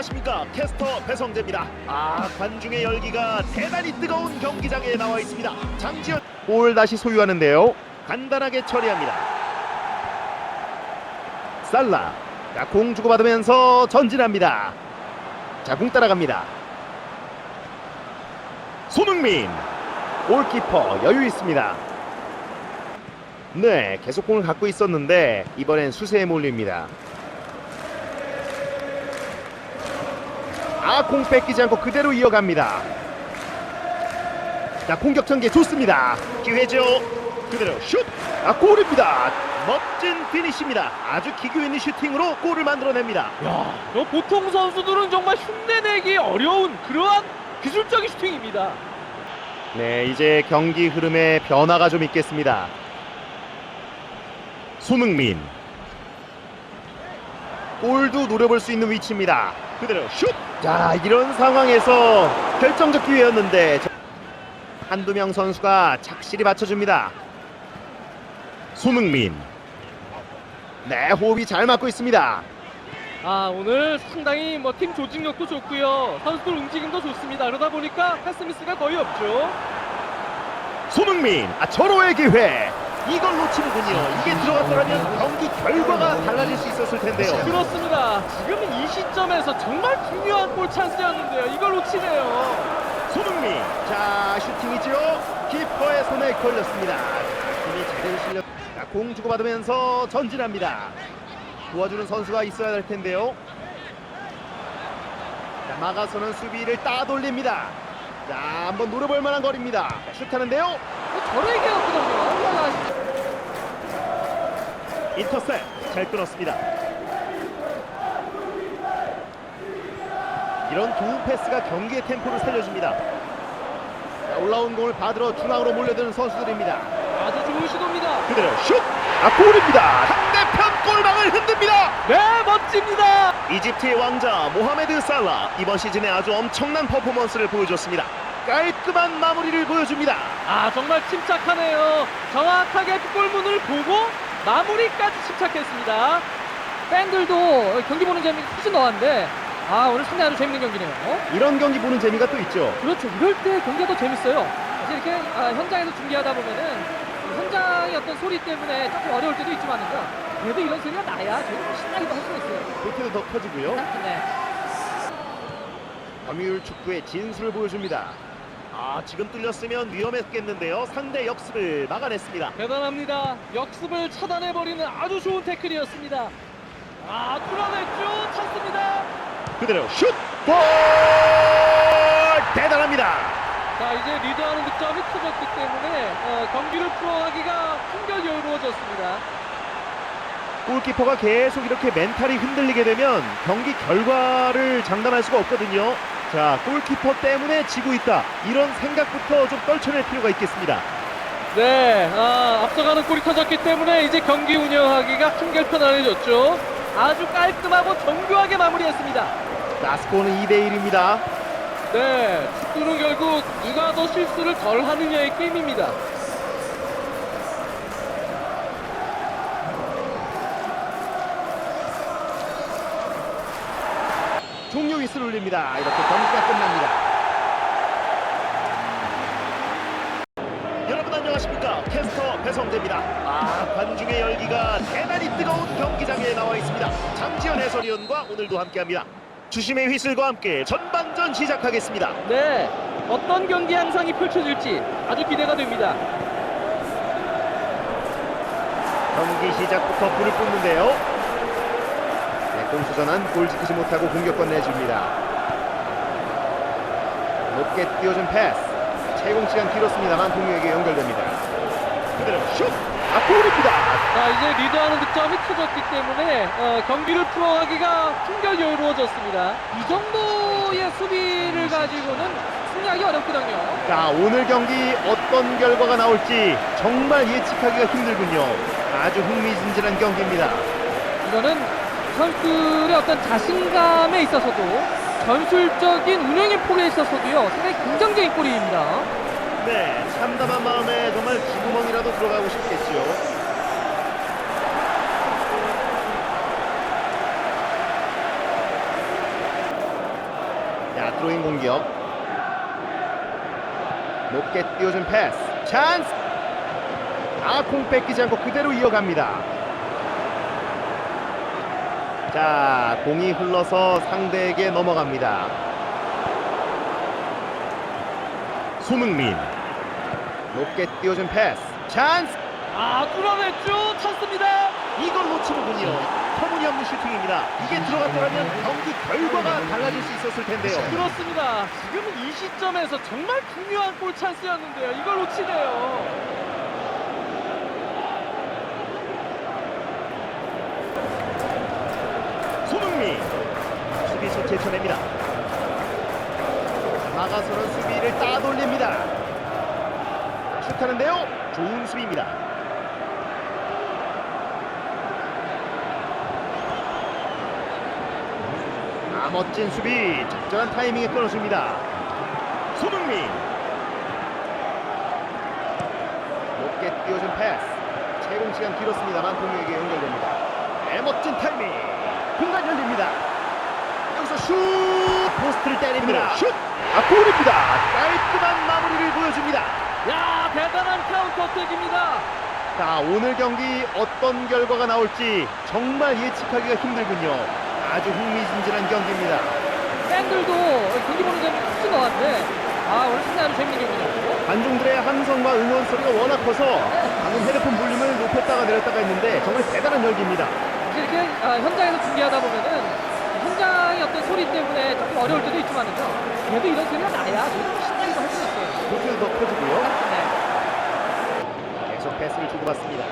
안녕하십니까? 캐스터 배성재입니다. 아 관중의 열기가 대단히 뜨거운 경기장에 나와 있습니다. 장지현. 볼 다시 소유하는데요. 간단하게 처리합니다. 살라. 자, 공 주고받으면서 전진합니다. 자 공 따라갑니다. 손흥민. 골키퍼 여유 있습니다. 네 계속 공을 갖고 있었는데 이번엔 수세에 몰립니다 아, 공 뺏기지 않고 그대로 이어갑니다. 자, 공격 전개 좋습니다. 기회죠. 그대로 슛! 아, 골입니다. 멋진 피니시입니다. 아주 기교 있는 슈팅으로 골을 만들어냅니다. 야, 저 보통 선수들은 정말 흉내내기 어려운 그러한 기술적인 슈팅입니다. 네, 이제 경기 흐름에 변화가 좀 있겠습니다. 손흥민. 골도 노려볼 수 있는 위치입니다. 그대로 슛! 자, 이런 상황에서 결정적 기회였는데 저- 한두 명 선수가 착실히 맞춰줍니다. 손흥민. 네, 호흡이 잘 맞고 있습니다. 아, 오늘 상당히 뭐 팀 조직력도 좋고요. 선수들 움직임도 좋습니다. 그러다 보니까 패스 미스가 거의 없죠. 손흥민, 아, 절호의 기회. 이걸 놓치는군요. 이게 들어갔더라면 경기 결과가 달라질 수 있었을 텐데요. 그렇습니다. 지금 이 시점에서 정말 중요한 골 찬스였는데요. 이걸 놓치네요. 손흥민 자 슈팅이죠 키퍼의 손에 걸렸습니다 힘이 제대로 실려 자, 공 주고받으면서 전진합니다 도와주는 선수가 있어야 될 텐데요 자, 막아서는 수비를 따돌립니다 자 한번 노려볼 만한 거리입니다 자, 슛하는데요 저를 얘기했거든요. 인터셉 잘 끊었습니다 이런 좋은 패스가 경기의 템포를 살려줍니다 자, 올라온 공을 받으러 중앙으로 몰려드는 선수들입니다 아주 좋은 시도입니다. 그대로 슛! 아 골입니다. 상대편 골망을 흔듭니다. 네, 멋집니다. 이집트의 왕자 모하메드 살라 이번 시즌에 아주 엄청난 퍼포먼스를 보여줬습니다. 깔끔한 마무리를 보여줍니다. 아, 정말 침착하네요. 정확하게 골문을 보고 마무리까지 침착했습니다. 팬들도 경기 보는 재미 훨씬 더한데 아 오늘 상당히 아주 재밌는 경기네요. 이런 경기 보는 재미가 또 있죠. 그렇죠. 이럴 때 경기가 더 재밌어요. 사실 이렇게 아, 현장에서 중계하다 보면은 그 현장의 어떤 소리 때문에 조금 어려울 때도 있지만은요. 그래도 이런 소리가 나야 저희가 신나기도 할 수가 있어요. 볼테도 더 커지고요. 네. 점유율 축구의 진수를 보여줍니다. 아 지금 뚫렸으면 위험했겠는데요. 상대 역습을 막아냈습니다. 대단합니다. 역습을 차단해버리는 아주 좋은 태클이었습니다. 아, 뚫어냈죠. 찬스입니다. 그대로 슛! 골! 대단합니다. 자, 이제 리드하는 득점이 터졌기 때문에 어, 경기를 풀어가기가 한결 여유로워졌습니다. 골키퍼가 계속 이렇게 멘탈이 흔들리게 되면 경기 결과를 장담할 수가 없거든요. 자, 골키퍼 때문에 지고 있다. 이런 생각부터 좀 떨쳐낼 필요가 있겠습니다. 네, 아, 앞서가는 골이 터졌기 때문에 이제 경기 운영하기가 한결 편안해졌죠. 아주 깔끔하고 정교하게 마무리했습니다. 자, 스코어는 2대 1입니다. 네, 축구는 결국 누가 더 실수를 덜 하느냐의 게임입니다. 종료 휘슬 울립니다. 이렇게 경기가 끝납니다. 여러분 안녕하십니까? 캐스터 배성재입니다. 아, 관중의 열기가 대단히 뜨거운 경기장에 나와 있습니다. 장지현 해설위원과 오늘도 함께합니다. 주심의 휘슬과 함께 전반전 시작하겠습니다. 네, 어떤 경기 양상이 펼쳐질지 아주 기대가 됩니다. 경기 시작부터 불을 뿜는데요. 네, 공수 전환 골 지키지 못하고 공격권 내줍니다. 높게 띄워준 패스. 채공 시간 길었습니다만 동료에게 연결됩니다. 그대로 슛! 아 골입니다. 자, 이제 리드하는 득점이 터졌기 때문에 어, 경기를 풀어가기가 한결 여유로워졌습니다. 이 정도의 수비를 가지고는 승리하기 어렵거든요. 자 오늘 경기 어떤 결과가 나올지 정말 예측하기가 힘들군요. 아주 흥미진진한 경기입니다. 이거는 선수들의 어떤 자신감에 있어서도 전술적인 운영의 폭에 있어서도요 상당히 긍정적인 골입니다. 네, 참담한 마음에 정말 주구멍이라도 들어가고 싶겠죠. 드로잉 공격 높게 띄워준 패스 찬스 아 공 뺏기지 않고 그대로 이어갑니다 자 공이 흘러서 상대에게 넘어갑니다. 손흥민. 높게 띄워준 패스. 찬스! 아 뚫어냈죠? 찬스입니다. 이걸 놓치는군요. 터무니없는 슈팅입니다. 이게 들어갔더라면 경기 결과가 달라질 수 있었을 텐데요. 그렇습니다. 지금 이 시점에서 정말 중요한 골 찬스였는데요. 이걸 놓치네요 손흥민 수비수 제쳐냅니다. 나가서는 수비를 따돌립니다. 슛하는데요 좋은 수비입니다. 아 멋진 수비 적절한 타이밍에 끊어줍니다. 손흥민. 높게 띄워준 패스. 채공 시간 길었습니다만 동료에게 연결됩니다. 네, 멋진 타이밍. 공간 열립니다 여기서 슛! 포스트를 때립니다. 슛! 아 골입니다. 깔끔한 마무리를 보여줍니다. 야 대단한 카운터 어택입니다. 자 오늘 경기 어떤 결과가 나올지 정말 예측하기가 힘들군요. 아주 흥미진진한 경기입니다. 팬들도 경기 보는 재미 훨씬 나왔는데 아 오늘 상당히 재밌는 경기죠 관중들의 함성과 응원 소리가 워낙 커서 방금 헤드폰 볼륨을 높였다가 내렸다가 했는데 정말 대단한 열기입니다. 이렇게 아, 현장에서 중계하다 보면은 현장의 어떤 소리 때문에 조금 어려울 때도 있지만은요 그래도 이런 소리가 나야 좀 신나기도 할수 있어요 도트도 더 커지고요 네. 계속 패스를 주고받습니다.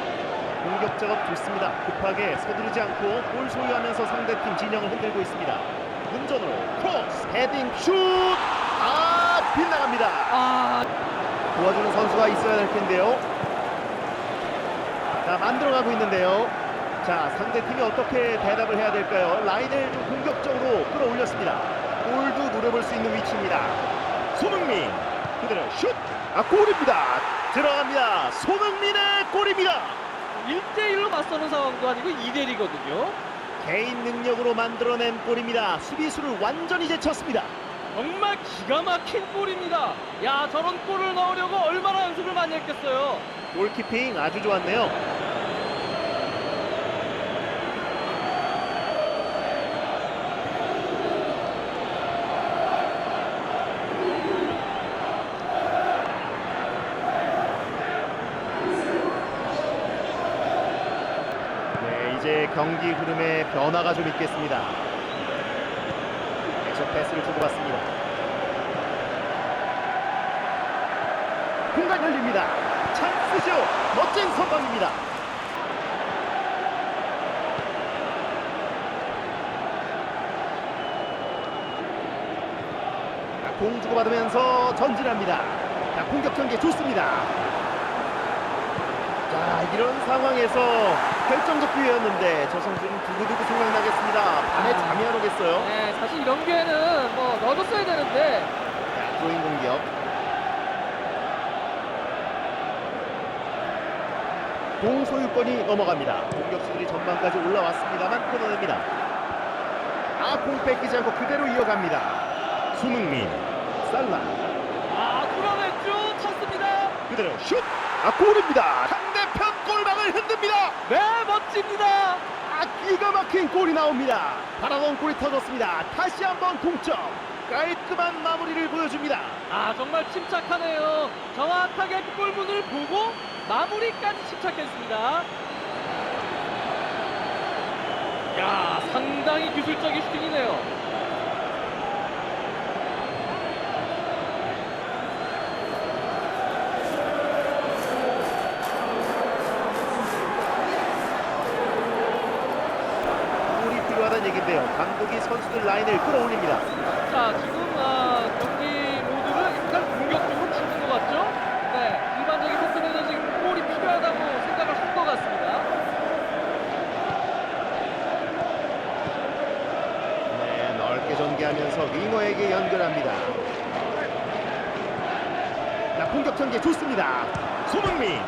공격 작업 좋습니다. 급하게 서두르지 않고 볼 소유하면서 상대팀 진영을 흔들고 있습니다. 문전으로 크로스, 헤딩, 슛! 아, 빗나갑니다. 아 도와주는 선수가 있어야 될 텐데요. 자, 만들어가고 있는데요. 자, 상대팀이 어떻게 대답을 해야 될까요? 라인을 좀 공격적으로 끌어올렸습니다. 골도 노려볼 수 있는 위치입니다. 손흥민 그대로 슛! 아, 골입니다. 들어갑니다. 손흥민의 골입니다. 1대1로 맞서는 상황도 아니고 2대1이거든요 개인 능력으로 만들어낸 골입니다. 수비수를 완전히 제쳤습니다. 정말 기가 막힌 골입니다 야 저런 골을 넣으려고 얼마나 연습을 많이 했겠어요 골키핑 아주 좋았네요. 네, 이제 경기 흐름에 변화가 좀 있겠습니다. 계속 패스를 주고받습니다. 공간 열립니다. 찬스죠. 멋진 선방입니다. 자, 공 주고받으면서 전진합니다. 자, 공격 전개 좋습니다. 자, 이런 상황에서 결정적 기회였는데 저 선수는 두고두고 생각나겠습니다. 밤에 잠이 안 오겠어요. 네 사실 이런 기회는 뭐 넣어줬어야 되는데 자, 드로잉 공격. 공 소유권이 넘어갑니다. 공격수들이 전반까지 올라왔습니다만 끊어냅니다. 아, 공 뺏기지 않고 그대로 이어갑니다. 손흥민, 살라, 아 뚫어냈죠 찬스입니다 그대로 슛! 아, 골입니다. 골망을 흔듭니다. 네 멋집니다 아, 기가 막힌 골이 나옵니다. 바라던 골이 터졌습니다. 다시 한번 동점. 깔끔한 마무리를 보여줍니다. 아 정말 침착하네요 정확하게 골문을 보고 마무리까지 침착했습니다 야 상당히 기술적인 슈팅이네요 필요하다는 얘기인데요. 감독이 선수들 라인을 끌어올립니다. 자 지금 아, 경기 모드를 약간 공격적으로 치는 것 같죠? 네 일반적인 패스는 지금 골이 필요하다고 생각을 한 것 같습니다 네, 넓게 전개하면서 윙어에게 연결합니다. 자, 공격 전개 좋습니다. 손흥민.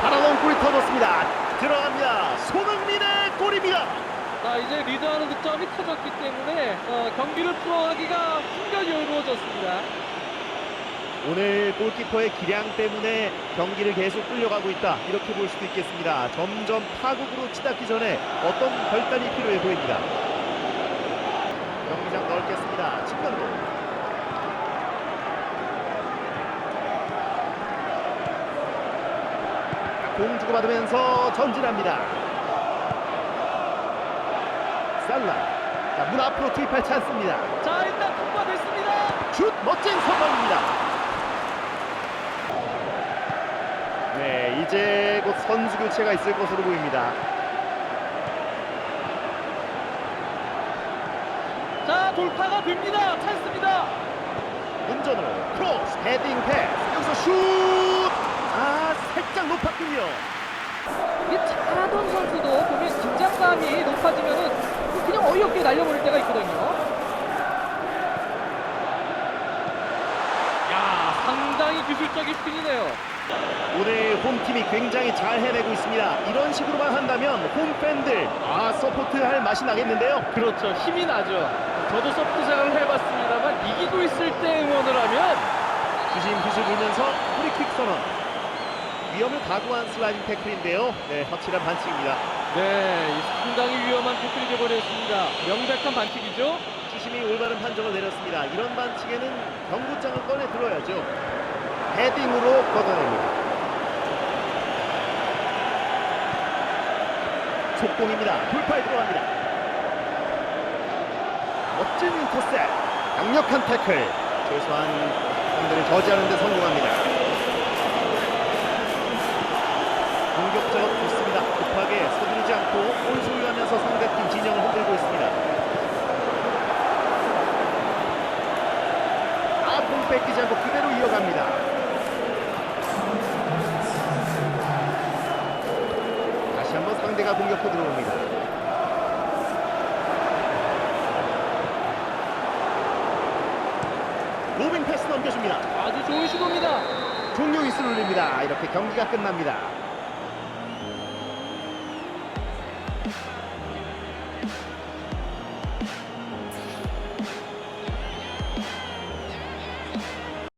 바라던 골이 터졌습니다. 들어갑니다. 손흥민의 골입니다. 자 이제 리드하는 득점이 터졌기 때문에 어, 경기를 풀어가기가 한결 여유로워졌습니다. 오늘 골키퍼의 기량 때문에 경기를 계속 끌려가고 있다 이렇게 볼 수도 있겠습니다. 점점 파국으로 치닫기 전에 어떤 결단이 필요해 보입니다. 경기장 넓겠습니다. 측면으로 공 주고받으면서 전진합니다. 살라 자, 문 앞으로 투입할 찬스입니다. 자 일단 통과됐습니다. 슛 멋진 선방입니다. 네, 이제 곧 선수 교체가 있을 것으로 보입니다. 자 돌파가 됩니다. 찬스입니다. 운전으로 크로스 헤딩 패스 여기서 슛! 아 살짝 높았군요. 이게 잘하던 선수도 보면 긴장감이 높아지면은 날려버릴 때가 있거든요. 야 상당히 기술적인 슈팅이네요. 오늘 홈팀이 굉장히 잘 해내고 있습니다. 이런 식으로만 한다면 홈팬들 아 서포트할 맛이 나겠는데요. 그렇죠. 힘이 나죠. 저도 서프트 생활을 해봤습니다만 이기고 있을 때 응원을 하면 주심빛을 불면서 프리킥 선언. 위험을 각오한 슬라이딩 태클인데요. 네, 확실한 반칙입니다. 네, 이 상당히 위험한 태클이 되버렸습니다. 명백한 반칙이죠. 주심이 올바른 판정을 내렸습니다. 이런 반칙에는 경고장을 꺼내 들어야죠. 헤딩으로 걷어냅니다. 속공입니다. 돌파에 들어갑니다. 멋진 인터셉. 강력한 태클. 최소한 상대를 저지하는 데 성공합니다. 공격 작업 좋습니다. 급하게 서두르지 않고 볼 소유하면서 상대팀 진영을 흔들고 있습니다. 아, 공 뺏기지 않고 그대로 이어갑니다. 다시 한번 상대가 공격으로 들어옵니다. 로빙 패스 넘겨줍니다. 아주 좋은 시도입니다. 종료 휘슬 울립니다. 이렇게 경기가 끝납니다.